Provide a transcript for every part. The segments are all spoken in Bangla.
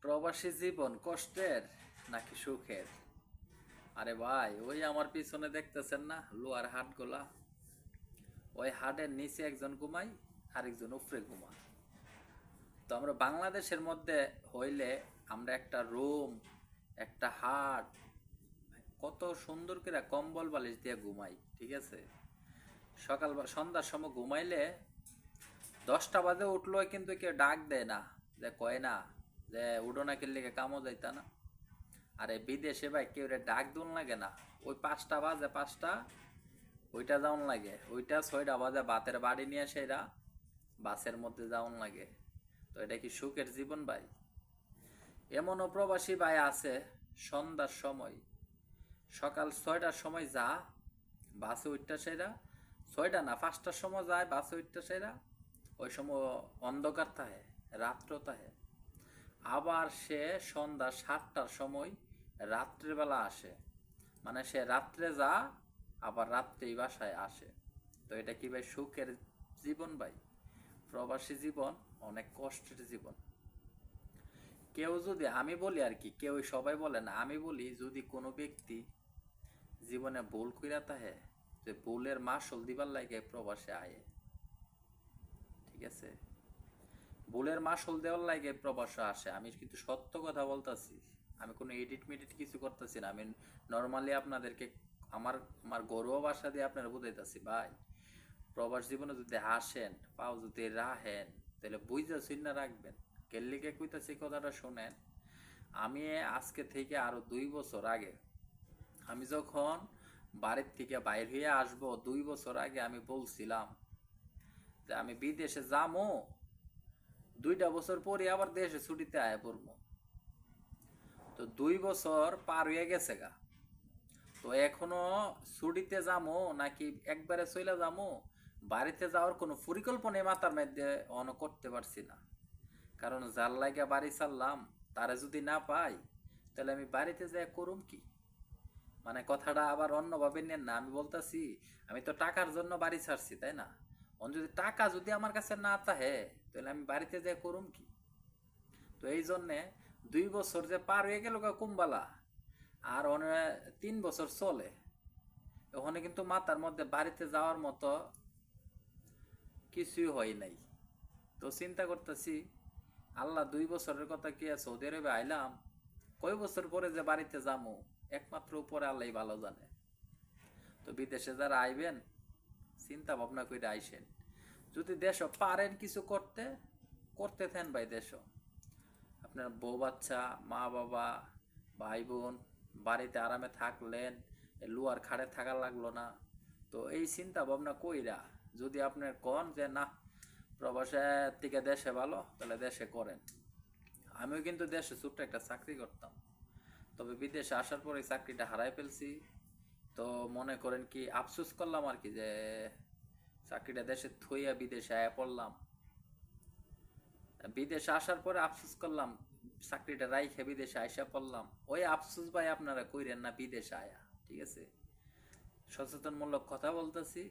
প্রবাসী জীবন কষ্টের নাকি সুখের? আরে ভাই, ওই আমার পিছনে দেখতেছেন না লোয়ার হাটগুলা? ওই হাটের নিচে একজন ঘুমাই, আরেকজন উপরে ঘুমা তো আমরা বাংলাদেশের মধ্যে হইলে আমরা একটা রুম, একটা হাট, কত সুন্দর করে কম্বল বালিশ দিয়ে ঘুমাই, ঠিক আছে? সকাল বা- সন্ধ্যার সময় ঘুমাইলে দশটা বাজে উঠল কিন্তু কেউ ডাক দেয় না, যে কয় না? যে উঠো না কিনলে কামও যাইতা না। আরে বিদেশে ভাই কেউ ডাক দুন লাগে না। ওই পাঁচটা বাজে পাঁচটা, ওইটা যাওন লাগে। ওইটা ছয়টা বাজে বাতের বাড়ি নিয়ে সেরা বাসের মধ্যে যাওন লাগে। তো এটা কি সুখের জীবন ভাই? এমনও প্রবাসী ভাই আছে, সন্ধ্যার সময়। সকাল ছয়টার সময় যা, বাসে উঠটা সেরা ছয়টা না, পাঁচটার সময় যায়, বাসে উঠটা সেরা ওই সময় অন্ধকার থাকে, রাত্র থাকে। আবার সে সন্ধ্যা সাতটার সময় রাত্রেবেলা আসে। মানে সে রাত্রে যা, আবার রাত্রেই বাসায় আসে। তো এটা কি ভাই সুখের জীবন ভাই? প্রবাসী জীবন, অনেক কষ্টের জীবন। কেউ যদি, আমি বলি আর কি কেউ সবাই বলে না, আমি বলি যদি কোনো ব্যক্তি জীবনে ভুল কইরা তাহে যে ভুলের মাসল দিবার লাগে প্রবাসে আয়ে। ঠিক আছে? ভুলের মাসল দেওয়ার লাগে প্রবাসে আসে। আমি কিন্তু সত্য কথা বলতাছি। আমি কোনো এডিট মেডিট কিছু করতেছি না। আমি নর্মালি আপনাদেরকে আমার আমার গৌরব ভাষা দিয়ে আপনারা বুঝাইতেছি, ভাই, প্রবাস জীবনে যদি আসেন, পাও যদি রাহেন, তাহলে বুঝতে চিন্তা রাখবেন। কেল্লিকে কইতাছি কথাটা শোনেন, আমি আজকে থেকে আরও দুই বছর আগে, আমি যখন বাড়ির থেকে বাইর হয়ে আসব, দুই বছর আগে আমি বলছিলাম যে আমি বিদেশে যাব দুইটা বছর পরে আবার দেশে ছুটিতে আয় পড়ব। তো দুই বছর পার হয়ে গেছে গা। তো এখনও ছুটিতে যাব নাকি একবারে চলে যাব বাড়িতে যাওয়ার কোনো পরিকল্পনাই মাথার মধ্যে অন করতে পারছি না। কারণ যার লাগে বাড়ি ছাড়লাম, তারে যদি না পাই, তাহলে আমি বাড়িতে যাই করুম কি? মানে কথাটা আবার অন্যভাবে নেন না। আমি বলতেছি, আমি তো টাকার জন্য বাড়ি ছাড়ছি, তাই না? অন যদি টাকা যদি আমার কাছে না তাহে তাহলে আমি বাড়িতে যাই করুম কি? তো এই জন্যে দুই বছর যে পার হয়ে গেল কুম্বালা, আর অনে তিন বছর চলে। ওখানে কিন্তু মাথার মধ্যে বাড়িতে যাওয়ার মতো কিছুই হয় নাই। তো চিন্তা করতেছি, আল্লাহ দুই বছরের কথা কি সৌদি আরবে আইলাম, কয় বছর পরে যে বাড়িতে যামু? একমাত্র উপরে আল্লাহ ভালো জানে। তো বিদেশে যারা আইবেন, চিন্তা ভাবনা করে আইসেন। যদি দেশ পারেন কিছু করতে করতে থেন ভাই দেশ আপনার বউ বাচ্চা, মা বাবা, ভাই বোন, বাড়িতে আরামে থাকলেন লুয়ার খাড়ে থাকা লাগল না। তো এই চিন্তা ভাবনা কইরা যদি আপনার কন যে না প্রবাসের থেকে দেশে ভালো, তাহলে দেশে করেন। আমিও কিন্তু দেশে ছোট্ট একটা চাকরি করতাম। তবে বিদেশে আসার পরে চাকরিটা হারাই ফেলছি। তো মনে করেন কি, আফসোস করলাম আর কি যে চাকরিটা দেশে থইয়া বিদেশে আয়া পড়লাম। বিদেশে আসার পরে আফসোস করলাম, চাকরিটা রাইখে বিদেশে আইসা পড়লাম। ওই আফসোস ভাই আপনারা কইরেন না বিদেশে আয়া, ঠিক আছে? সচেতনমূলক কথা বলতেছি।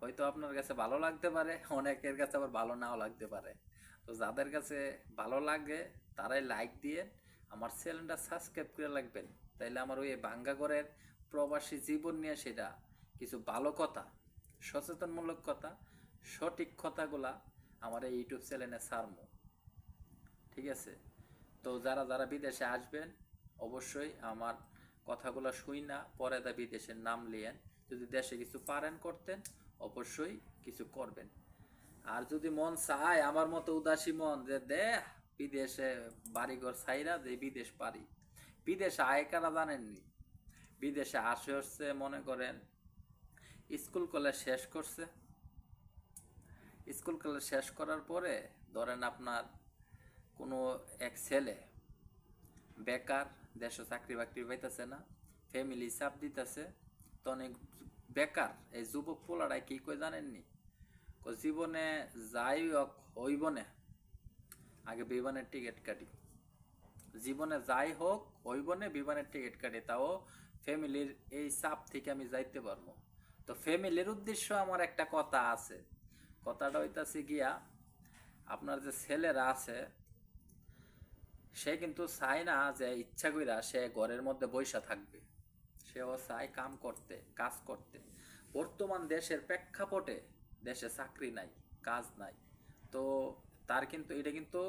হয়তো আপনার কাছে ভালো লাগতে পারে, অনেকের কাছে আবার ভালো নাও লাগতে পারে। তো যাদের কাছে ভালো লাগে, তারাই লাইক দিয়ে আমার চ্যানেলটা সাবস্ক্রাইব করে রাখবেন। তাইলে আমার ওই বাঙ্গাগরের প্রবাসী জীবন নিয়ে সেটা কিছু ভালো কথা সচেতনমূলক কথা, সঠিক কথাগুলা আমার এই ইউটিউব চ্যানেলে ছাড়মো। ঠিক আছে? তো যারা যারা বিদেশে আসবেন, অবশ্যই আমার কথাগুলো শুই না, পরে দা বিদেশের নাম লিয়েন। যদি দেশে কিছু পারেন করতেন, অবশ্যই কিছু করবেন। আর যদি মন চায়, আমার মতো উদাসী মন যে দে বিদেশে বাড়িঘর ছাইরা যে, বিদেশ পারি। বিদেশে আয় কারা জানেননি? বিদেশে আসে হচ্ছে, মনে করেন স্কুল কলেজ শেষ করছে। স্কুল কলেজ শেষ করার পরে ধরেন আপনার কোনো এক ছেলে বেকার, দেশে চাকরি বাকরি পাইতেছে না ফ্যামিলি চাপ দিতেছে, তো অনেক বেকার, এই যুবক পোলারাই কি কই জানেননি? জীবনে যাই হোক, হইব না। আগে বিমানের টিকিট কাটি। জীবনে যাই হোক, হইব না, বিমানের টিকিট কাটি। তাও ফ্যামিলির এই চাপ থেকে আমি যাইতে পারব। তো ফ্যামিলির উদ্দেশ্য আমার একটা কথা আছে। কথাটা হইতাছে গিয়া, আপনার যে ছেলেরা আছে, সে কিন্তু চায় না যে ইচ্ছা কইরা সে ঘরের মধ্যে বৈশা থাকবে। সেও চায় কাম করতে, কাজ করতে। বর্তমান দেশের প্রেক্ষাপটে দেশে চাকরি নাই, কাজ নাই। তো তার কিন্তু, এটা কিন্তু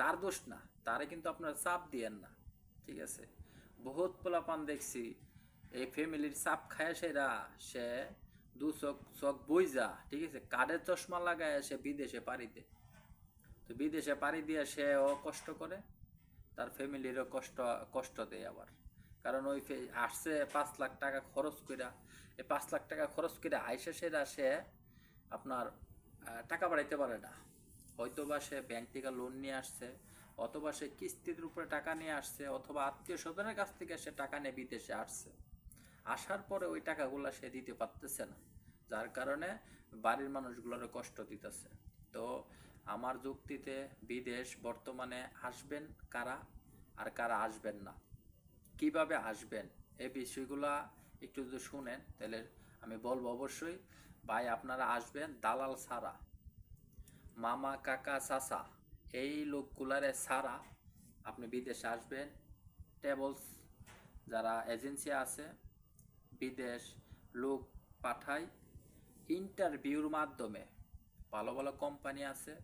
তার দোষ না, তারে কিন্তু আপনার চাপ দিয়েন না, ঠিক আছে? বহুত পোলাপান দেখছি এই ফ্যামিলির চাপ খায় সেরা, সে দু চোখ চোখ বইজা, ঠিক আছে? কাঠের চশমা লাগায় সে বিদেশে পাড়ি দেয়? তো বিদেশে পাড়ি দিয়ে সেও কষ্ট করে, তার ফ্যামিলিরও কষ্ট কষ্ট দেয় আবার। কারণ ওই আসছে পাঁচ লাখ টাকা খরচ কইরা, এই পাঁচ লাখ টাকা খরচ করে আইসে সেরা সে আপনার টাকা বাড়াইতে পারে না। হয়তো বা সে ব্যাংক থেকে লোন নিয়ে আসছে, অথবা সে কিস্তির উপরে টাকা নিয়ে আসছে, অথবা আত্মীয় স্বজনের কাছ থেকে সে টাকা নিয়ে বিদেশে আসছে। আসার পরে ওই টাকাগুলো সে দিতে পারতেছে না, যার কারণে বাড়ির মানুষগুলোর কষ্ট দিতেছে। তো আমার যুক্তিতে বিদেশ বর্তমানে আসবেন কারা আর কারা আসবেন না? কীভাবে আসবেন? এই বিষয়গুলা একটু যদি শুনেন, তাহলে আমি বলব অবশ্যই, ভাই আপনারা আসবেন দালাল ছাড়া, মামা, কাকা, চাচা, এই লোকগুলারে ছাড়া আপনি বিদেশে আসবেন। টেবলস যারা এজেন্সি আছে বিদেশ লোক পাঠায় ইন্টারভিউর মাধ্যমে। ভালো ভালো কোম্পানি আছে।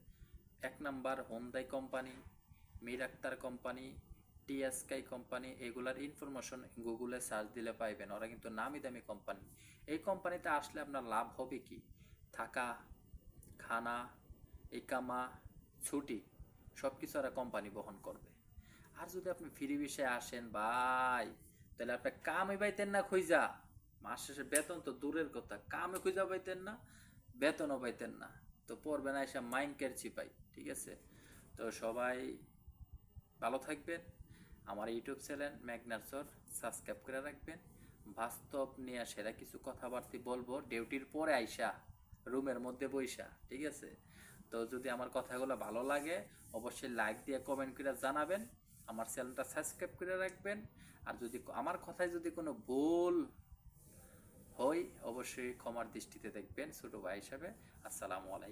এক number Hyundai company Mir Akhtar company টিএসকাই company এগুলার ইনফরমেশন গুগলে সার্চ দিলে পাইবেন। ওরা কিন্তু নামি দামি কোম্পানি এই কোম্পানিতে আসলে আপনার লাভ হবে কি? থাকা, খানা, ইকামা, ছুটি সব কিছু ওরা কোম্পানি বহন করবে। আর যদি আপনি ফ্রি বিষয়ে আসেন, ভাই তাহলে আপনি কামে পাইতেন না খুঁজা মাস শেষে বেতন তো দূরের কথা কামে খুঁজা পাইতেন না, বেতনও পাইতেন না। তো পড়বে না এসে মাইন্ডকের চিপাই ঠিক আছে? তো সবাই ভালো থাকবেন। আমার ইউটিউব চ্যানেল ম্যাগনারসর সাবস্ক্রাইব করে রাখবেন। বাস্তব নিয়ে সেরা কিছু কথাবার্তা বলব, ডিউটির পরে আইসা, রুমের মধ্যে বইসা, ঠিক আছে? তো যদি আমার কথাগুলো ভালো লাগে, অবশ্যই লাইক দিয়ে কমেন্ট করে জানাবেন। আমার চ্যানেলটা সাবস্ক্রাইব করে রাখবেন। আর যদি আমার কথায় যদি কোনো ভুল হয়, অবশ্যই ক্ষমার দৃষ্টিতে দেখবেন ছোটো ভাই হিসাবে। আসসালামু আলাইকুম।